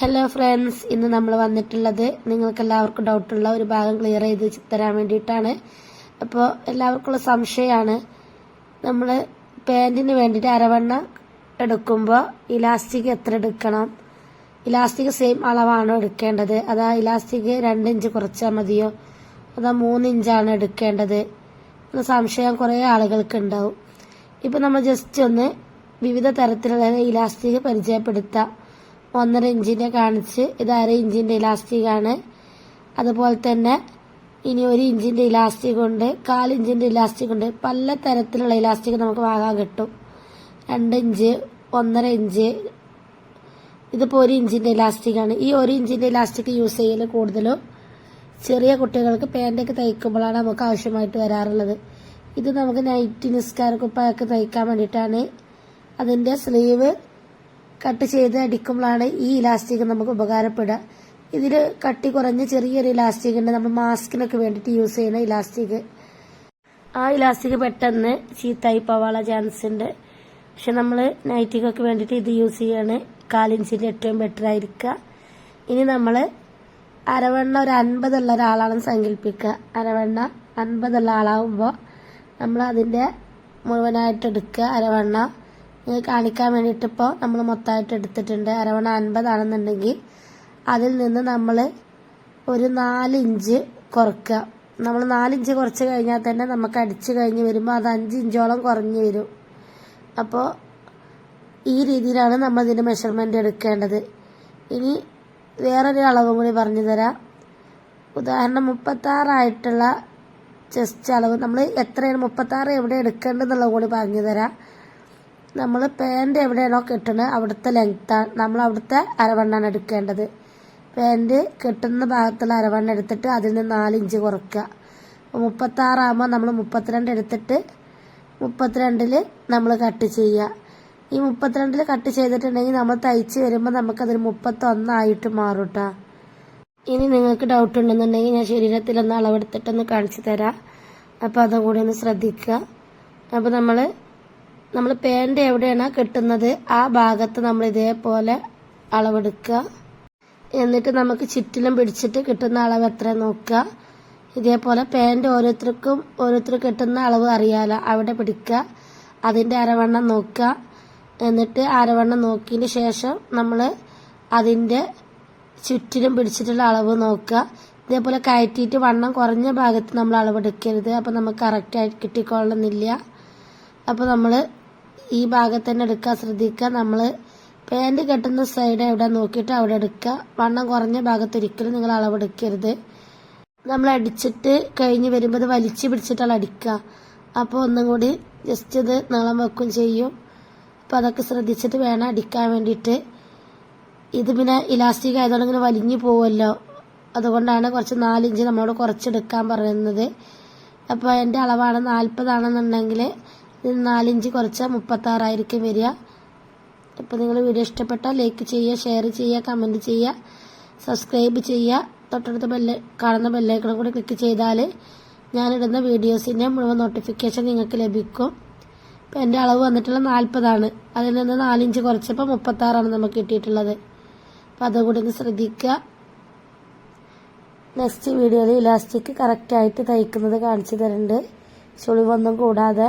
Hello friends ഇന്ന് നമ്മൾ വന്നിട്ടുള്ളത് നിങ്ങൾക്ക് എല്ലാവർക്കും ഡൗട്ടുള്ള ഒരു ഭാഗം ക്ലിയർ ചെയ്ത് തരാൻ വേണ്ടിയിട്ടാണ്. അപ്പോൾ എല്ലാവർക്കുള്ള സംശയമാണ്. നമ്മൾ പാന്റിന് വേണ്ടിയിട്ട് അരവണ്ണ എടുക്കുമ്പോൾ ഇലാസ്റ്റിക് എത്ര എടുക്കണം? ഇലാസ്റ്റിക് സെയിം അളവാണോ എടുക്കേണ്ടത്? അതാ ഇലാസ്റ്റിക് രണ്ട് ഇഞ്ച് കുറച്ചാൽ മതിയോ? അതാ മൂന്ന് എടുക്കേണ്ടത്? എന്ന സംശയം കുറേ ആളുകൾക്ക് ഉണ്ടാവും. ഇപ്പം നമ്മൾ ജസ്റ്റ് ഒന്ന് വിവിധ തരത്തിലുള്ള ഇലാസ്റ്റിക് പരിചയപ്പെടുത്താം. ഒന്നര ഇഞ്ചിന്റെ കാണിച്ച് ഇത് അര ഇഞ്ചിന്റെ ഇലാസ്റ്റിക് ആണ്. അതുപോലെ തന്നെ ഇനി ഒരു ഇഞ്ചിന്റെ ഇലാസ്റ്റിക് ഉണ്ട് കാലിഞ്ചിന്റെ ഇലാസ്റ്റിക് ഉണ്ട്. പല തരത്തിലുള്ള ഇലാസ്റ്റിക് നമുക്ക് വാങ്ങാൻ കിട്ടും. രണ്ട് ഇഞ്ച് ഒന്നര ഇഞ്ച് ഇതിപ്പോൾ ഒരു ഇഞ്ചിന്റെ ഇലാസ്റ്റിക് ആണ്. ഈ ഒരു ഇഞ്ചിന്റെ ഇലാസ്റ്റിക് യൂസ് ചെയ്യൽ കൂടുതലും ചെറിയ കുട്ടികൾക്ക് പാന്റൊക്കെ തയ്ക്കുമ്പോഴാണ് നമുക്ക് ആവശ്യമായിട്ട് വരാറുള്ളത്. ഇത് നമുക്ക് നൈറ്റ് നിസ്കാരക്കുപ്പായൊക്കെ തയ്ക്കാൻ വേണ്ടിയിട്ടാണ്. അതിന്റെ സ്ലീവ് കട്ട് ചെയ്ത് അടിക്കുമ്പോഴാണ് ഈ ഇലാസ്റ്റിക് നമുക്ക് ഉപകാരപ്പെടുക. ഇതിൽ കട്ടി കുറഞ്ഞ ചെറിയൊരു ഇലാസ്റ്റിക് ഉണ്ട്. നമ്മൾ മാസ്കിനൊക്കെ വേണ്ടിയിട്ട് യൂസ് ചെയ്യുന്ന ഇലാസ്റ്റിക്. ആ ഇലാസ്റ്റിക് പെട്ടെന്ന് ചീത്തായി പോവാനുള്ള ചാൻസ് ഉണ്ട്. പക്ഷെ നമ്മൾ നൈറ്റിക്കൊക്കെ വേണ്ടിയിട്ട് ഇത് യൂസ് ചെയ്യാണ്. കാലിഞ്ചിന്റെ ഏറ്റവും ബെറ്റർ ആയിരിക്കുക. ഇനി നമ്മൾ അരവണ്ണ ഒരു അൻപതുള്ള ഒരാളാണെന്ന് സങ്കല്പിക്കുക. അരവണ്ണ അൻപതുള്ള ആളാകുമ്പോൾ നമ്മൾ അതിന്റെ മുഴുവനായിട്ട് എടുക്കുക. അരവണ്ണ കാണിക്കാൻ വേണ്ടിയിട്ട് ഇപ്പോൾ നമ്മൾ മൊത്തമായിട്ട് എടുത്തിട്ടുണ്ട്. അരവണ അൻപതാണെന്നുണ്ടെങ്കിൽ അതിൽ നിന്ന് നമ്മൾ ഒരു നാലിഞ്ച് കുറക്കുക നമ്മൾ നാലിഞ്ച് കുറച്ച് കഴിഞ്ഞാൽ തന്നെ നമുക്ക് അടിച്ച് കഴിഞ്ഞ് വരുമ്പോൾ അത് അഞ്ച് ഇഞ്ചോളം കുറഞ്ഞു വരും. അപ്പോൾ ഈ രീതിയിലാണ് നമ്മൾ ഇതിന്റെ മെഷർമെന്റ് എടുക്കേണ്ടത്. ഇനി വേറൊരു അളവ് കൂടി പറഞ്ഞു തരാം. ഉദാഹരണം മുപ്പത്താറായിട്ടുള്ള ചെസ്റ്റ് അളവ്. നമ്മൾ എത്രയാണ് മുപ്പത്താറ് എവിടെ എടുക്കേണ്ടതെന്നുള്ളത് കൂടി പറഞ്ഞു തരാം. നമ്മൾ പാന്റ് എവിടെയാണോ കെട്ടണത് അവിടുത്തെ ലെങ്ത്താണ് നമ്മൾ അവിടുത്തെ അരവണ്ണാണ് എടുക്കേണ്ടത്. പാന്റ് കെട്ടുന്ന ഭാഗത്തുള്ള അരവണ്ണ എടുത്തിട്ട് അതിൽ നിന്ന് നാലിഞ്ച് കുറയ്ക്കുക. അപ്പോൾ മുപ്പത്താറാകുമ്പോൾ നമ്മൾ മുപ്പത്തിരണ്ട് എടുത്തിട്ട് മുപ്പത്തിരണ്ടിൽ നമ്മൾ കട്ട് ചെയ്യുക. ഈ മുപ്പത്തിരണ്ടിൽ കട്ട് ചെയ്തിട്ടുണ്ടെങ്കിൽ നമ്മൾ തയ്ച്ച് വരുമ്പോൾ നമുക്കതിൽ മുപ്പത്തൊന്നായിട്ട് മാറും കേട്ടോ ഇനി നിങ്ങൾക്ക് ഡൗട്ട് ഉണ്ടെന്നുണ്ടെങ്കിൽ ഞാൻ ശരീരത്തിലൊന്ന് അളവെടുത്തിട്ടൊന്ന് കാണിച്ചു തരാം. അപ്പോൾ അതും കൂടി ഒന്ന് ശ്രദ്ധിക്കുക. അപ്പോൾ നമ്മൾ നമ്മൾ പാന്റ് എവിടെയാണ് കെട്ടുന്നത് ആ ഭാഗത്ത് നമ്മൾ ഇതേപോലെ അളവെടുക്കുക എന്നിട്ട് നമുക്ക് ചുറ്റിലും പിടിച്ചിട്ട് കിട്ടുന്ന അളവ് എത്ര നോക്കുക ഇതേപോലെ പാന്റ് ഓരോരുത്തർക്കും ഓരോരുത്തർ കിട്ടുന്ന അളവ് അറിയാലോ. അവിടെ പിടിക്കുക അതിന്റെ അരവണ്ണം നോക്കുക എന്നിട്ട് അരവണ്ണം നോക്കിയതിന് ശേഷം നമ്മൾ അതിന്റെ ചുറ്റിലും പിടിച്ചിട്ടുള്ള അളവ് നോക്കുക ഇതേപോലെ കയറ്റിയിട്ട് വണ്ണം കുറഞ്ഞ ഭാഗത്ത് നമ്മൾ അളവെടുക്കരുത്. അപ്പോൾ നമുക്ക് കറക്റ്റായിട്ട് കിട്ടിക്കൊള്ളണമെന്നില്ല. അപ്പോൾ നമ്മൾ ഈ ഭാഗത്ത് തന്നെ എടുക്കാൻ ശ്രദ്ധിക്കുക. നമ്മൾ പാന്റ് കെട്ടുന്ന സൈഡ് എവിടെ നോക്കിയിട്ട് അവിടെ എടുക്കുക. വണ്ണം കുറഞ്ഞ ഭാഗത്ത് ഒരിക്കലും നിങ്ങൾ അളവെടുക്കരുത്. നമ്മൾ അടിച്ചിട്ട് കഴിഞ്ഞ് വരുമ്പോൾ ഇത് വലിച്ചു പിടിച്ചിട്ടാണ് അടിക്കുക. അപ്പോൾ ഒന്നും കൂടി ജസ്റ്റ് ഇത് നീളം വെക്കും ചെയ്യും. അപ്പോൾ അതൊക്കെ ശ്രദ്ധിച്ചിട്ട് വേണം അടിക്കാൻ വേണ്ടിയിട്ട്. ഇത് പിന്നെ ഇലാസ്റ്റിക് ആയതുകൊണ്ട് ഇങ്ങനെ വലിഞ്ഞു പോവുമല്ലോ. അതുകൊണ്ടാണ് കുറച്ച് നാലിഞ്ച് നമ്മളോട് കുറച്ചെടുക്കാൻ പറയുന്നത്. അപ്പോൾ എന്റെ അളവാണ് നാൽപ്പതാണെന്നുണ്ടെങ്കിൽ നാലിഞ്ച് കുറച്ച് മുപ്പത്താറായിരിക്കും വരിക. അപ്പോൾ നിങ്ങൾ വീഡിയോ ഇഷ്ടപ്പെട്ടാൽ ലൈക്ക് ചെയ്യുക ഷെയർ ചെയ്യുക കമന്റ് ചെയ്യുക സബ്സ്ക്രൈബ് ചെയ്യുക. തൊട്ടടുത്ത ബെല്ല് കാണുന്ന ബെല്ലൈക്കണം കൂടി ക്ലിക്ക് ചെയ്താൽ ഞാനിടുന്ന വീഡിയോസിന്റെ മുഴുവൻ നോട്ടിഫിക്കേഷൻ നിങ്ങൾക്ക് ലഭിക്കും. ഇപ്പോൾ എന്റെ അളവ് വന്നിട്ടുള്ള നാൽപ്പതാണ് അതിൽ നിന്ന് നാലിഞ്ച് കുറച്ചപ്പോൾ മുപ്പത്താറാണ് നമുക്ക് കിട്ടിയിട്ടുള്ളത്. അപ്പോൾ അതുകൂടി ഒന്ന് ശ്രദ്ധിക്കുക. നെക്സ്റ്റ് വീഡിയോയിൽ ഇലാസ്റ്റിക് കറക്റ്റായിട്ട് തയ്ക്കുന്നത് കാണിച്ചു തരുന്നുണ്ട് ചുളിവൊന്നും കൂടാതെ.